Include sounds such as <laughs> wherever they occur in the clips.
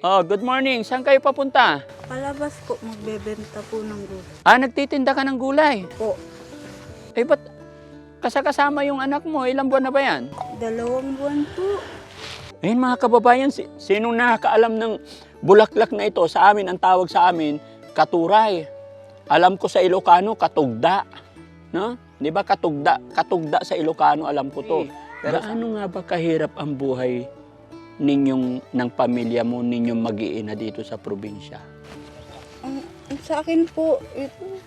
Oh, good morning. Saan kayo papunta? Palabas po, magbebenta po ng gulay. Ah, nagtitinda ka ng gulay. Po, Eh, ba't kasakasama yung anak mo? Ilang buwan na ba yan? dalawang buwan po. Ayun mga kababayan, si- sinong nakakaalam ng bulaklak na ito? Sa amin, ang tawag sa amin, katuray. Alam ko sa Ilocano, katugda. No? Di ba katugda? Katugda sa Ilocano, alam ko to. Pero ano nga ba kahirap ang buhay ninyong, ng pamilya mo, ninyong mag-iina dito sa probinsya? Ang, sa akin po, ito,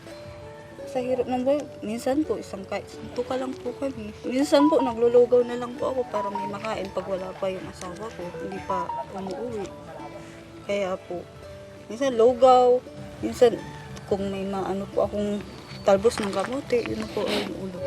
sa hirap ng buhay, minsan po, isang kahit santo ka lang po kami. Minsan po, naglulugaw na lang po ako para may makain pag wala pa yung asawa ko, hindi pa umuwi. Kaya po, minsan lugaw, minsan kung may maano po akong talbos ng kamote, yun po ay ulo.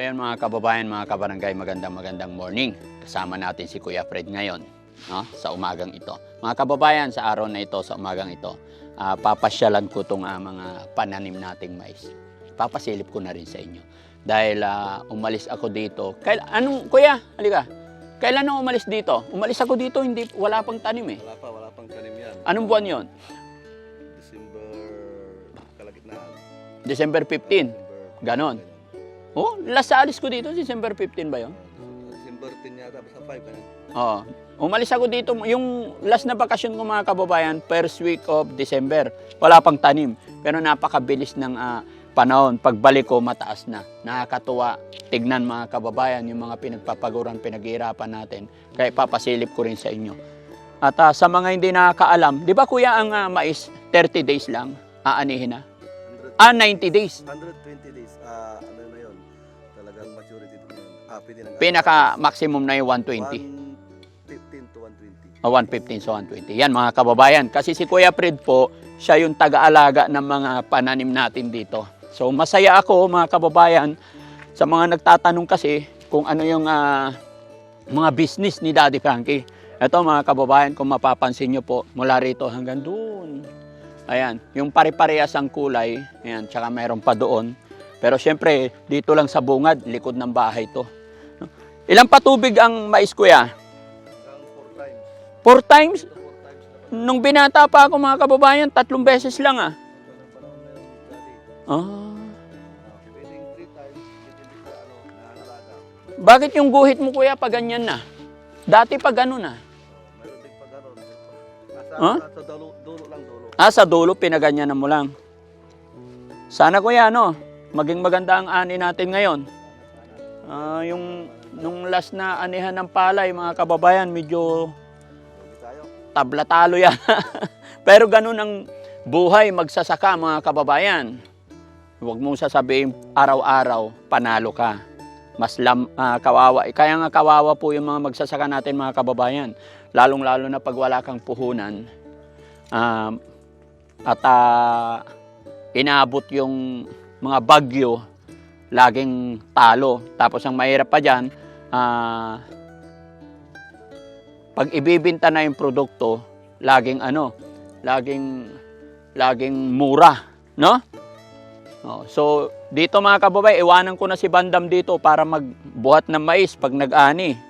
So yan mga kababayan, mga kabarangay, magandang magandang morning. Kasama natin si Kuya Fred ngayon no? sa umagang ito. Mga kababayan, sa araw na ito, sa umagang ito, ah, papasyalan ko itong mga pananim nating mais. Papasilip ko na rin sa inyo. Dahil ah, umalis ako dito. Kail, anong, Kuya, halika. Kailan ako umalis dito? Umalis ako dito, hindi, wala pang tanim eh. Wala pa, wala pang tanim yan. Anong buwan yon? December kalagitnaan. December 15. December. Ganon. Oh, last sa alis ko dito, December 15 ba yon? December 10 yata, basta 5 ka na. Oo. Umalis ako dito, yung last na bakasyon ko mga kababayan, first week of December. Wala pang tanim. Pero napakabilis ng ah, panahon. Pagbalik ko, mataas na. Nakakatuwa. Tignan mga kababayan, yung mga pinagpapaguran, pinaghihirapan natin. Kaya papasilip ko rin sa inyo. At ah, sa mga hindi nakakaalam, di ba kuya ang ah, mais, 30 days lang, aanihin na? 100, Ah, 90 days. 120 days, ah, maturity yun. Ah, pwede na. Pinaka-maximum na yung 120. 115 to 120. O 115 so 120. Yan mga kababayan. Kasi si Kuya Fred po, siya yung taga-alaga ng mga pananim natin dito. So masaya ako mga kababayan sa mga nagtatanong kasi kung ano yung ah, mga business ni Daddy Frankie. Ito mga kababayan, kung mapapansin nyo po, mula rito hanggang doon. Ayan, yung pare-parehas ang kulay, ayan, tsaka mayroon pa doon. Pero syempre, dito lang sa bungad, likod ng bahay to. Ilang patubig ang mais kuya? Hanggang 4 times. Four times? 4 times na pa. Nung binata pa ako mga kababayan, tatlong beses lang ah. Ito ng panahon na yun, dati. Ah. Pwedeng 3 times, depende sa ano, nangangalaga. Bakit yung guhit mo kuya pa ganyan na? Dati pa ganun ah. Gano'n. Nasa, Huh? nasa dulo, lang dulo. Ah, sa dulo, pinaganyan na mo lang. Sana kuya, no? Maging maganda ang ani natin ngayon. Ah, yung nung last na anihan ng palay, mga kababayan, medyo tabla-talo yan. <laughs> Pero ganun ang buhay magsasaka, mga kababayan. Huwag mong sasabihin araw-araw, panalo ka. Mas lam, ah, kawawa. Kaya nga kawawa po yung mga magsasaka natin, mga kababayan. Lalong-lalo na pag wala kang puhunan. Ah, at ah, inaabot yung mga bagyo, laging talo. Tapos ang mahirap pa dyan, ah, pag ibibinta na yung produkto, laging ano, laging laging mura, no? Oh, so dito mga kababay, iwanan ko na si Bandam dito para magbuhat ng mais pag nag-ani.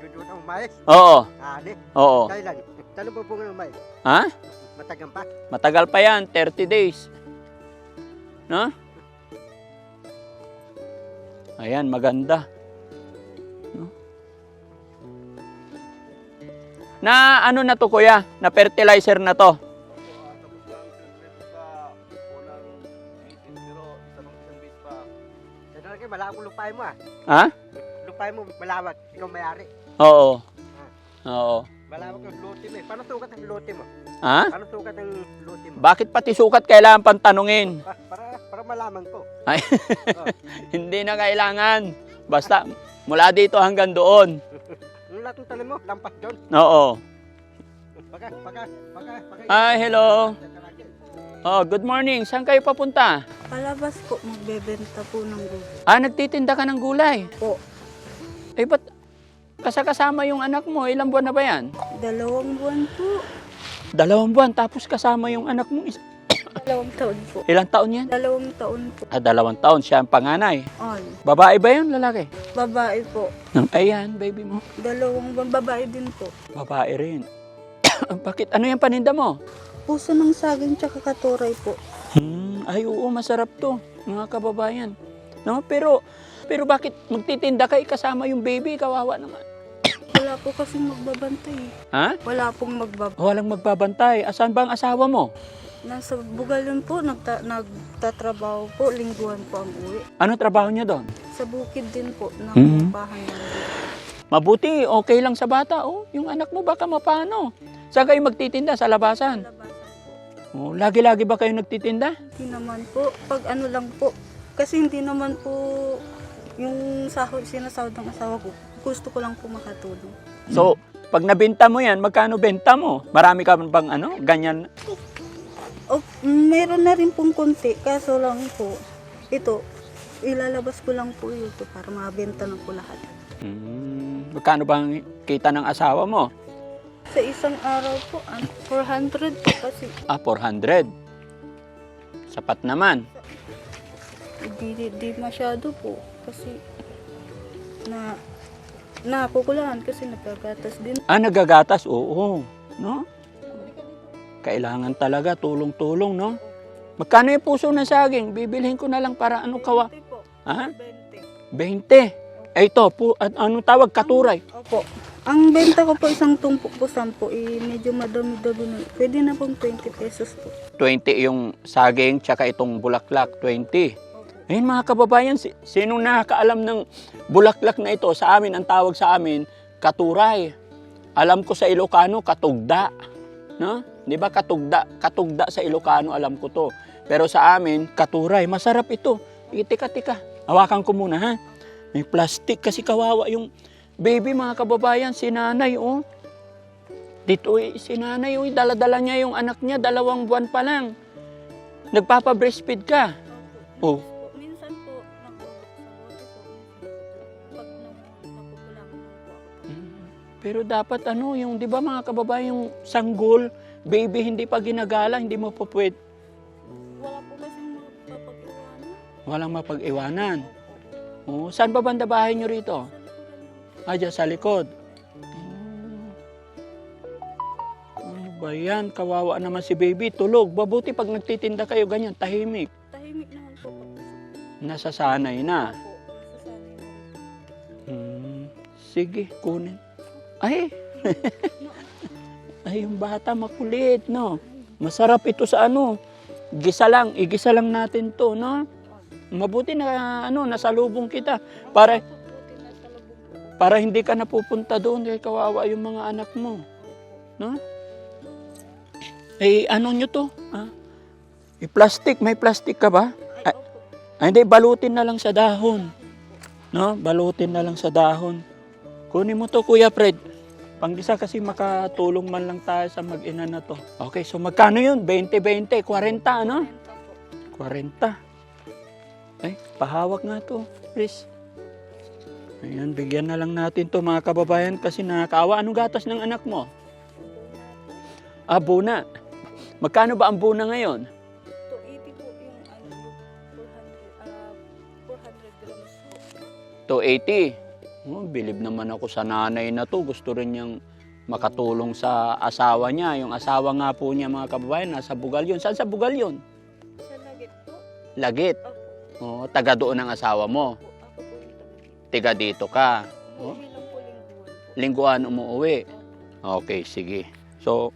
Dudu ng mais? Oo, Ani? oo. Kailan? Tanong po po ng mais? Ha? Matagang pa? Matagal pa yan, 30 days. No? Ayan, maganda. No? Na ano na to kuya? Na fertilizer na to? Ah, malawak ang lupay mo ah. Ha? Lupay mo malawak. Ikaw may-ari. Oo. Oo. Malawak ang lote mo eh. Paano sukat ang lote mo? Ha? Paano sukat ang lote mo? Bakit pati sukat kailangan pang tanungin? Pa- para, para malaman ko. <laughs> Hindi na kailangan. Basta mula dito hanggang doon. Yung lahat ng tanim mo, lampas doon. Oo. Baka, baka, baka, baka. Hi, hello. Oh, good morning. Saan kayo papunta? Palabas po, magbebenta po ng gulay. Ah, nagtitinda ka ng gulay. Po, Eh, ba't kasakasama yung anak mo? Ilang buwan na ba yan? dalawang buwan po. Dalawang buwan, tapos kasama yung anak mo. Is- Dalawang taon po. Ilang taon yan? Dalawang taon po. Ah, dalawang taon. Siya ang panganay. On. Babae ba yun, lalaki? Babae po. Ayan, baby mo. Dalawang babae din po. Babae rin. <coughs> Bakit? Ano yung paninda mo? Puso ng saging tsaka katuray po. Hmm, ay oo, masarap to, mga kababayan. No, pero pero bakit magtitinda kay kasama yung baby, kawawa naman. <coughs> Wala po kasing magbabantay. Ha? Wala pong magbab... Walang magbabantay. Asan ba ang asawa mo? Nasa Bugalon po, nagta, nagtatrabaho po, lingguhan po ang uwi. Ano trabaho niya doon? Sa bukid din po, ng Mhm. bahay namin. Mabuti, okay lang sa bata. Oh, yung anak mo baka mapano. Saan kayo magtitinda? Sa labasan? Labasan po. Oh, lagi-lagi ba kayo nagtitinda? Hindi naman po, pag ano lang po, kasi hindi naman po yung sahod, sinasahod ng asawa ko, gusto ko lang po makatulong. So, pag nabenta mo yan, magkano benta mo? Marami ka bang ano, ganyan? Oh, meron na rin pong konti, kaso lang po, ito, ilalabas ko lang po ito para mabenta na po lahat. Hmm, magkano bang kita ng asawa mo? Sa isang araw po, ano, 400 po kasi. Ah, 400. Sapat naman. Di, di, di masyado po, kasi na nakukulangan kasi nagkagatas din. Ah, nagagatas? Oo. No? Kailangan talaga tulong-tulong, no? Magkano yung puso ng saging? Bibilhin ko na lang para ano kawa? 20 po, Ha? 20. 20. Eh, ito, pu, at, anong tawag? Katuray. Opo. Ang benta ko po isang tumpok po 10, eh, medyo madami-dami na. Pwede na pong 20 pesos po. 20 yung saging, tsaka itong bulaklak, 20. Opo. Ayun mga kababayan, si, sinong nakakaalam ng bulaklak na ito? Sa amin, ang tawag sa amin, katuray. Alam ko sa Ilocano, katugda. No? Di ba katugda? Katugda sa Ilocano, alam ko to. Pero sa amin, katuray. Masarap ito. Tika, tika. Hawakan ko muna, ha? May plastic kasi kawawa yung baby, mga kababayan. Si nanay, oh. Dito, eh, si nanay, oh. Dala-dala niya yung anak niya. Dalawang buwan pa lang. Nagpapa-breastfeed ka. Oh. Minsan po. Pero dapat ano, yung 'di ba mga kababayan, yung sanggol, baby hindi pa ginagala, hindi mo po pwede, Wala po kasi mapapag-iwanan. walang mapag-iwanan. Oh, saan ba banda bahay nyo rito? Ah, dyan sa likod. Hmm. Ano ba yan? Kawawa naman si baby. Tulog. Babuti pag nagtitinda kayo ganyan, tahimik. Tahimik naman po Nasasanay na. Hmm. Sige, kunin. Ay! Ay, yung bata makulit, no? Masarap ito sa ano. Gisa lang, igisa lang natin to, no? Mabuti na ano, nasalubong kita para para hindi ka napupunta doon kay kawawa yung mga anak mo, no? Eh ano nyo to? Ah? Eh, plastic, may plastic ka ba? Ay, opo. Ay, hindi, balutin na lang sa dahon. No? Balutin na lang sa dahon. Kunin mo to, Kuya Fred. Panggisa kasi makatulong man lang tayo sa mag-ina na to. Okay, so magkano yun? 20-20, 40, ano? Benta po. 40. Ay, pahawak nga to, please. Ayan, bigyan na lang natin to mga kababayan kasi nakakaawa. Anong gatas ng anak mo? Ah, buna. Magkano ba ang buna ngayon? 280 po yung ano, 400, ah, 400 grams po. 280. Oh, bilib naman ako sa nanay na to. Gusto rin niyang makatulong sa asawa niya. Yung asawa nga po niya mga kababayan, nasa Bugalyon. Saan sa Bugalyon? Sa lagit po. Lagit. Opo. Oh, taga doon ang asawa mo. po. Ako po yung taga- Tiga dito ka. Oh? Umuwi lang po lingguhan po. Lingguan umuwi. Opo. Okay, sige. So,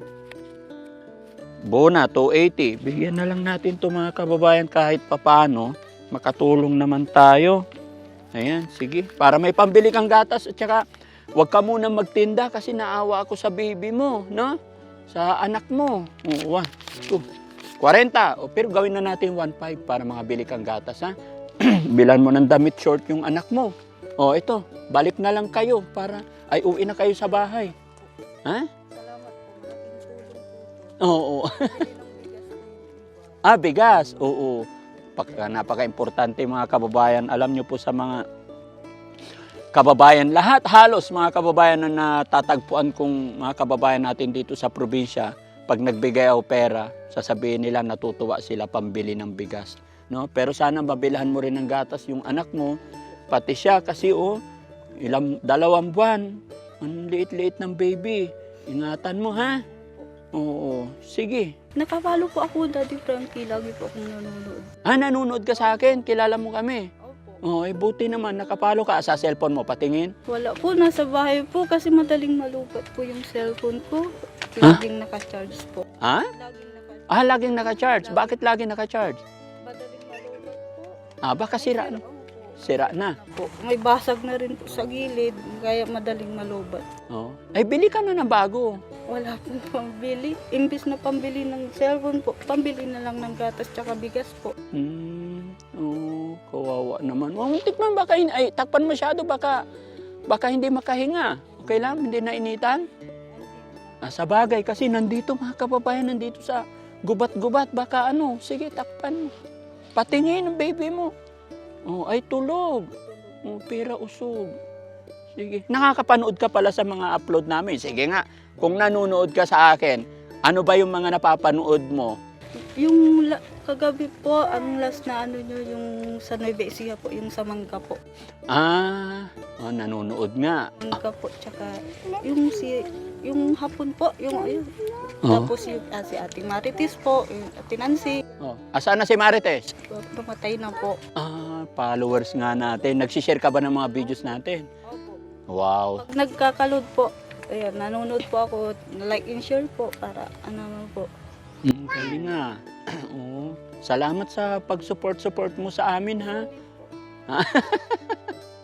Bona, 280. Bigyan na lang natin to mga kababayan kahit papano. Makatulong naman tayo. Ayan, sige. Para may pambili kang gatas at saka huwag ka muna magtinda kasi naawa ako sa baby mo, no? Sa anak mo. O, one, two, 40. O, pero gawin na natin 1.5 para makabili kang gatas, ha? <clears throat> Bilan mo ng damit short yung anak mo. O, ito. Balik na lang kayo para ay uwi na kayo sa bahay. Ha? Oo. Bigas <laughs> po. Ah, bigas. Oo. Pagka, napaka-importante mga kababayan. Alam nyo po sa mga kababayan, lahat halos mga kababayan na natatagpuan kong mga kababayan natin dito sa probinsya, pag nagbigay ako pera, sasabihin nila natutuwa sila pambili ng bigas. No? Pero sana mabilhan mo rin ng gatas yung anak mo, pati siya kasi oh, ilang, dalawang buwan, ang liit-liit ng baby. Ingatan mo ha. Oo, sige. Nakapalo po ako, Daddy Frankie. Lagi po akong nanonood. Ah, nanonood ka sa akin, kilala mo kami. Opo. Oh, eh, buti naman, nakapalo ka sa cellphone mo, patingin. Wala po, nasa bahay po kasi madaling malupat po yung cellphone ko. Laging naka-charge po. Ha? Laging naka Ah, laging naka-charge. Bakit laging naka-charge? Madaling malupat po. Ah, baka sira na. Opo. Sira na. Po. May basag na rin po sa gilid, kaya madaling malubat. Oh. Ay, bili ka na ng bago. Wala pong pambili. Imbis na pambili ng cellphone po, pambili na lang ng gatas tsaka bigas po. Hmm. Oh, kawawa naman. Oh, tikman baka ay takpan masyado baka baka hindi makahinga. Okay lang, hindi na initan. Ah, sa bagay kasi nandito mga kababayan nandito sa gubat-gubat baka ano, sige takpan. Patingin ang baby mo. Oh, ay tulog. Oh, pera usog. Sige. Nakakapanood ka pala sa mga upload namin. Sige nga, kung nanonood ka sa akin, ano ba yung mga napapanood mo? Yung la- kagabi po, ang last na ano nyo, yung sa Nueva Ecija po, yung sa Mangga po. Ah, oh, nanonood nga. Mangga po, tsaka yung si, yung hapon po, yung ayun. Oh. Tapos yung ah, si Ate Marites po, yung Ate Nancy, Oh. Asa na si Marites? namatay na po. Ah, followers nga natin. Nagsishare ka ba ng mga videos natin? Wow. Pag nagkakalod po, ayun, nanonood po ako, like and share po, para ano po. Mm, galing nga. <clears throat> Oo. Salamat sa pag-support-support mo sa amin, ha? <laughs>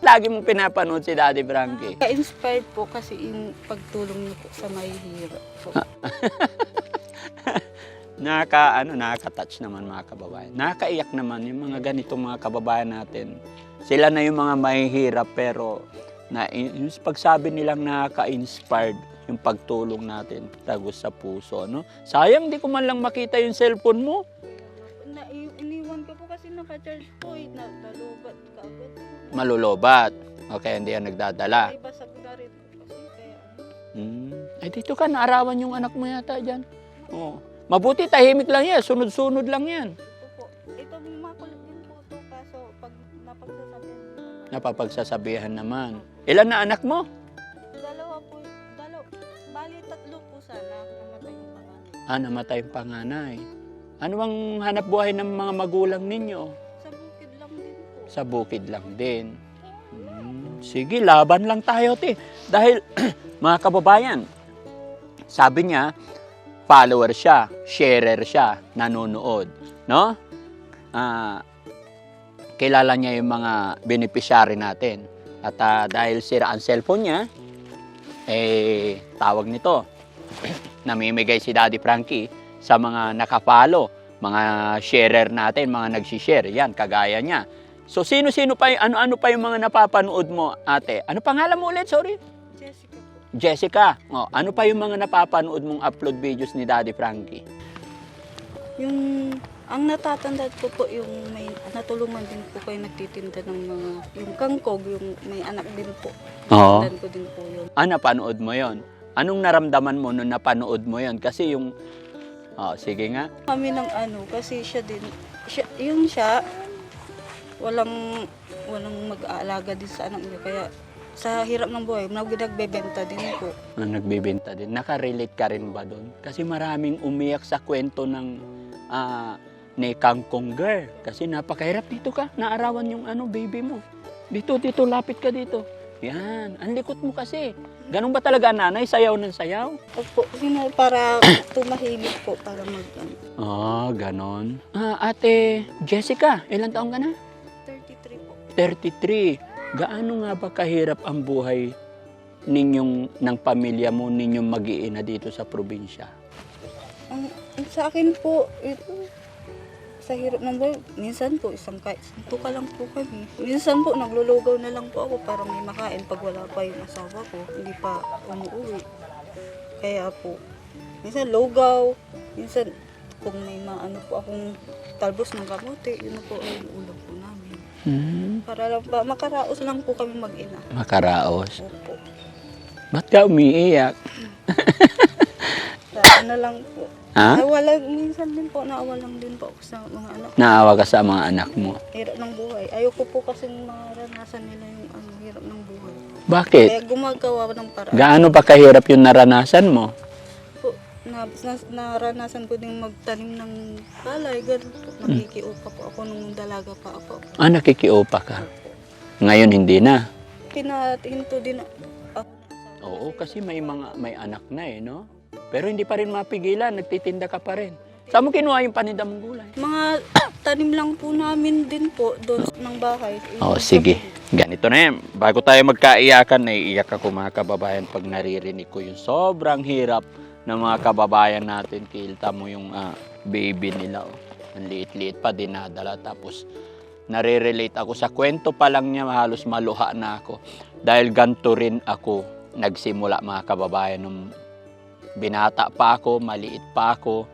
Lagi mong pinapanood si Daddy Frankie. Ka-inspired po kasi yung pagtulong niyo po sa mahihirap po. <laughs> Naka, ano, nakaka-touch naman mga kababayan. Nakaiyak naman yung mga ganitong mga kababayan natin. Sila na yung mga mahihirap pero na, yung pagsabi nilang nakaka-inspired yung pagtulong natin tagos sa puso, no? Sayang di ko man lang makita yung cellphone mo. Na, iniwan ko po kasi naka-charge po, eh, na, nalubat ka agad. Malulobat. Okay, hindi yan nagdadala. May basag na rin po kasi, kaya ano. Hmm. Ay, dito ka, naarawan yung anak mo yata dyan. Oo. Mabuti, tahimik lang yan. Sunod-sunod lang yan. Ito po, ito makulit din po to, kaso pag napagsasabihan. Napapagsasabihan naman. Ilan na anak mo? Dalawa po, dalaw, bali tatlo po sana, namatay yung pangalan. Ah, namatay yung panganay. Ano bang hanap buhay ng mga magulang ninyo? Sa bukid lang din po. Sa bukid lang din. Hmm, sige, laban lang tayo, te. Dahil, <clears throat> mga kababayan, sabi niya, follower siya, sharer siya, nanonood. No? Ah, kilala niya yung mga beneficiary natin. At ah, dahil sira ang cellphone niya, eh, tawag nito, <clears throat> namimigay si Daddy Frankie sa mga nakapalo, mga sharer natin, mga nagsishare. Yan, kagaya niya. So, sino-sino pa, ano-ano pa yung mga napapanood mo, ate? Ano pangalan mo ulit? Sorry? Jessica. Jessica. Oh, ano pa yung mga napapanood mong upload videos ni Daddy Frankie? Yung, ang natatandaan ko po yung may natulungan din po kayo nagtitinda ng mga, yung kangkog, yung may anak din po. Oo. Tandaan ko din po yun. Ah, napanood mo yon. Anong naramdaman mo nung napanood mo yon? Kasi yung... Oh, sige nga. Kami ng ano, kasi siya din, siya, yung siya, walang, walang mag-aalaga din sa anak niya. Kaya sa hirap ng buhay, nagbibenta din po. na nagbibenta din. Nakarelate ka rin ba doon? Kasi maraming umiyak sa kwento ng ah, ni Kangkong Girl. Kasi napakahirap dito ka. Naarawan yung ano, baby mo. Dito, dito, lapit ka dito. Yan, ang likot mo kasi. Ganun ba talaga nanay? Sayaw ng sayaw? Opo, sino para <coughs> tumahimik po, para mag, ano, Ah, ganon. Ah, ate Jessica, ilang taong ka na? 33 po. 33. Gaano nga ba kahirap ang buhay ninyong, ng pamilya mo, ninyong mag-iina dito sa probinsya? Ang sa akin po, ito, sa hirap ng buhay, minsan po, isang kahit santo ka lang po kami. Minsan po, naglulugaw na lang po ako para may makain pag wala pa yung asawa ko, hindi pa umuwi. Kaya po, minsan lugaw, minsan kung may maano po akong talbos ng kamote, yun na po ay ulam po namin. Hmm, Para lang pa, makaraos lang po kami mag-ina. makaraos. Opo. Ba't ka umiiyak? Sa ano na lang po. Ha? Nawala, minsan din po, naawa lang din po ako sa mga anak. Naawa ka sa mga anak mo. Hirap ng buhay. Ayoko po kasi maranasan nila yung ano, hirap ng buhay. Bakit? Kaya gumagawa ng paraan. Gaano ba kahirap yung naranasan mo? po, na, na, naranasan ko din magtanim ng palay, ganun po. Nakikiupa po ako nung dalaga pa ako. Ah, nakikiupa ka. Ngayon hindi na. Pinatinto din ako. Oo, kasi may mga may anak na eh, no? Pero hindi pa rin mapigilan, nagtitinda ka pa rin. Saan mo kinuha yung paninda mong gulay? Mga <clears throat> tanim lang po namin din po doon ng bahay. Oo, sige. Ganito na yan. Bago tayo magkaiyakan, naiiyak ako mga kababayan pag naririnig ko yung sobrang hirap ng mga kababayan natin. Kilta mo yung ah, baby nila. Oh. Ang liit-liit pa dinadala. Tapos nare-relate ako sa kwento pa lang niya, halos maluha na ako. Dahil ganito rin ako nagsimula mga kababayan nung binata pa ako, maliit pa ako.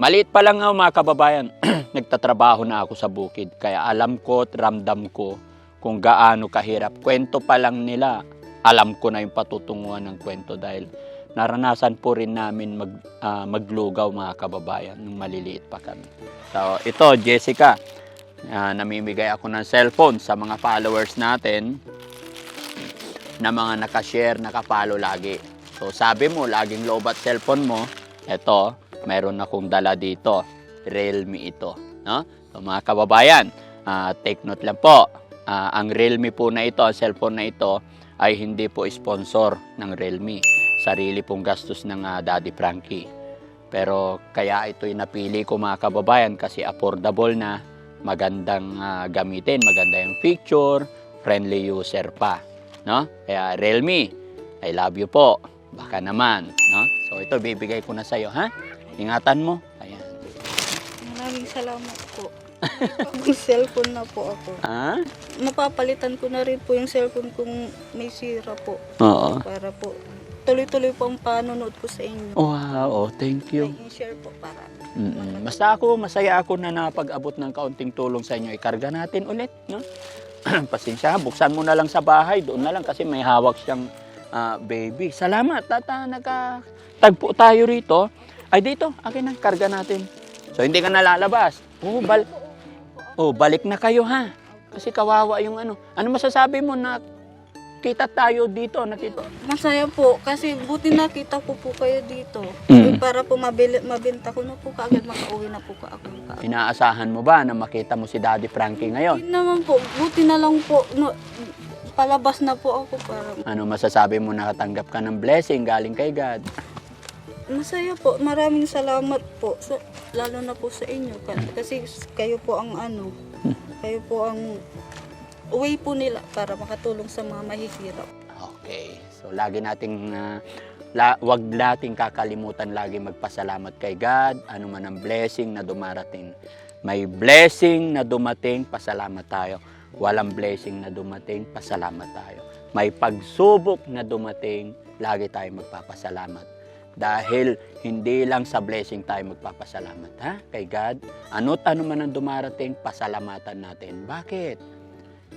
Maliit pa lang ako mga kababayan, <clears throat> nagtatrabaho na ako sa bukid. Kaya alam ko at ramdam ko kung gaano kahirap. Kwento pa lang nila, alam ko na yung patutunguhan ng kwento dahil naranasan po rin namin mag, ah, maglugaw mga kababayan nung maliliit pa kami. So ito, Jessica, ah, namimigay ako ng cellphone sa mga followers natin na mga nakashare, nakapalo lagi. So sabi mo, laging low bat cellphone mo, eto, meron akong dala dito. Realme ito. No? So mga kababayan, ah, take note lang po. Ah, ang Realme po na ito, ang cellphone na ito, ay hindi po sponsor ng Realme. Sarili pong gastos ng ah, Daddy Frankie. Pero kaya ito'y napili ko mga kababayan kasi affordable na, magandang ah, gamitin, maganda yung picture, friendly user pa. No? Kaya Realme, I love you po. Baka naman, no? So ito bibigay ko na sa iyo, ha? Ingatan mo. Ayan. Maraming salamat po. May cellphone na po ako. Ha? Mapapalitan ko na rin po yung cellphone kung may sira po. Oo. Para po tuloy-tuloy po ang panonood ko sa inyo. Wow, oh, thank you. Ay, i-share po para. Mm-mm. Basta ako, masaya ako na napag-abot ng kaunting tulong sa inyo. Ikarga natin ulit, no? <clears throat> Pasensya, buksan mo na lang sa bahay. Doon na lang kasi may hawak siyang ah, baby. Salamat, tata. Nagka-tagpo tayo rito. Ay, dito. Akin na, karga natin. So, hindi ka nalalabas. Oh, bal oh, balik na kayo, ha? Kasi kawawa yung ano. Ano masasabi mo na kita tayo dito? Nakita. Masaya po kasi buti nakita ko po kayo dito. Mm. Para po mabili, mabenta ko na po kaagad makauwi na po ka ako. kaagad. Inaasahan mo ba na makita mo si Daddy Frankie ngayon? Hindi naman po, buti na lang po no, palabas na po ako para Ano masasabi mo nakatanggap ka ng blessing galing kay God? masaya po. Maraming salamat po. So, lalo na po sa inyo Ka- kasi kayo po ang ano, <laughs> kayo po ang way po nila para makatulong sa mga mahihirap. Okay. So lagi nating ah, la, wag nating kakalimutan lagi magpasalamat kay God, ano man ang blessing na dumarating. May blessing na dumating, pasalamat tayo. Walang blessing na dumating, pasalamat tayo. May pagsubok na dumating, lagi tayo magpapasalamat. Dahil hindi lang sa blessing tayo magpapasalamat, ha? Kay God. Ano't ano man ang dumarating, pasalamatan natin. Bakit?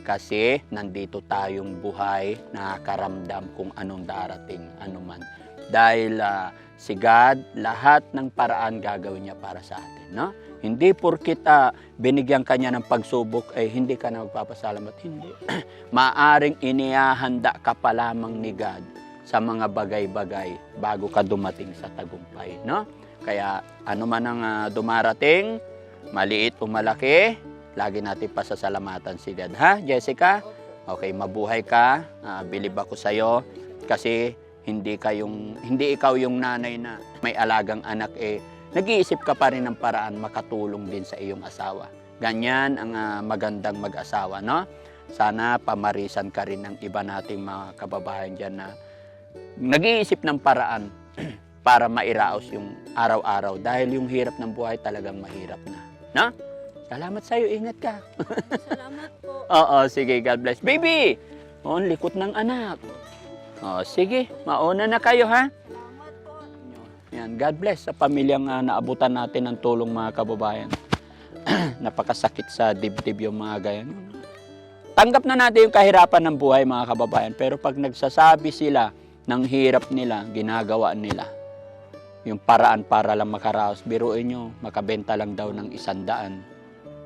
Kasi nandito tayong buhay, nakakaramdam kung anong darating, anuman. Dahil ah, si God, lahat ng paraan gagawin niya para sa atin. No? Hindi porkit ah, binigyan ka niya ng pagsubok, ay hindi ka na magpapasalamat. Hindi. <clears throat> Maaring inihahanda ka pa lamang ni God sa mga bagay-bagay bago ka dumating sa tagumpay. No? Kaya ano man ang ah, dumarating, maliit o malaki, lagi natin pasasalamatan si God. Ha, Jessica? Okay, mabuhay ka. Ah, bilib ako sa iyo kasi hindi ka yung hindi ikaw yung nanay na may alagang anak eh nag-iisip ka pa rin ng paraan makatulong din sa iyong asawa. Ganyan ang ah, magandang mag-asawa, no? Sana pamarisan ka rin ng iba nating mga kababayan diyan na nag-iisip ng paraan <clears throat> para mairaos yung araw-araw dahil yung hirap ng buhay talagang mahirap na. No? Salamat sa'yo, ingat ka. <laughs> Salamat po. Oo, sige, God bless. Baby! Oh, likot ng anak. Oh, sige, mauna na kayo, ha? Yan, God bless sa pamilyang ah, naabutan natin ng tulong mga kababayan. <clears throat> Napakasakit sa dibdib yung mga ganyan. Tanggap na natin yung kahirapan ng buhay mga kababayan, pero pag nagsasabi sila ng hirap nila, ginagawa nila, yung paraan para lang makaraos. Biruin nyo, makabenta lang daw ng isandaan.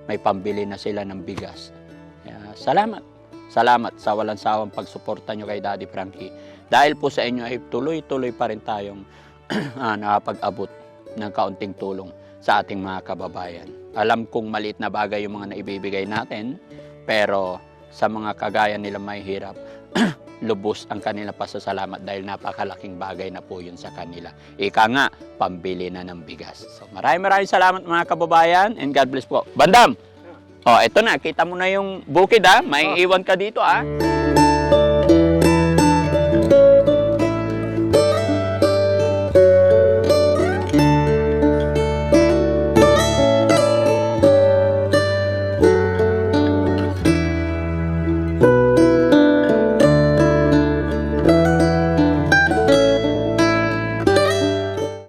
May pambili na sila ng bigas. Kaya, salamat. Salamat sa walang sawang pagsuporta nyo kay Daddy Frankie. Dahil po sa inyo ay tuloy-tuloy pa rin tayong <clears throat> ah, nakapag-abot ng kaunting tulong sa ating mga kababayan. Alam kong maliit na bagay yung mga naibibigay natin, pero sa mga kagaya nila may hirap, <clears throat> lubos ang kanila pasasalamat dahil napakalaking bagay na po yun sa kanila. Ika nga, pambili na ng bigas. So maraming maraming salamat mga kababayan and God bless po. Bandam! Oh, eto na, kita mo na yung bukid ha. May iwan ka dito ha.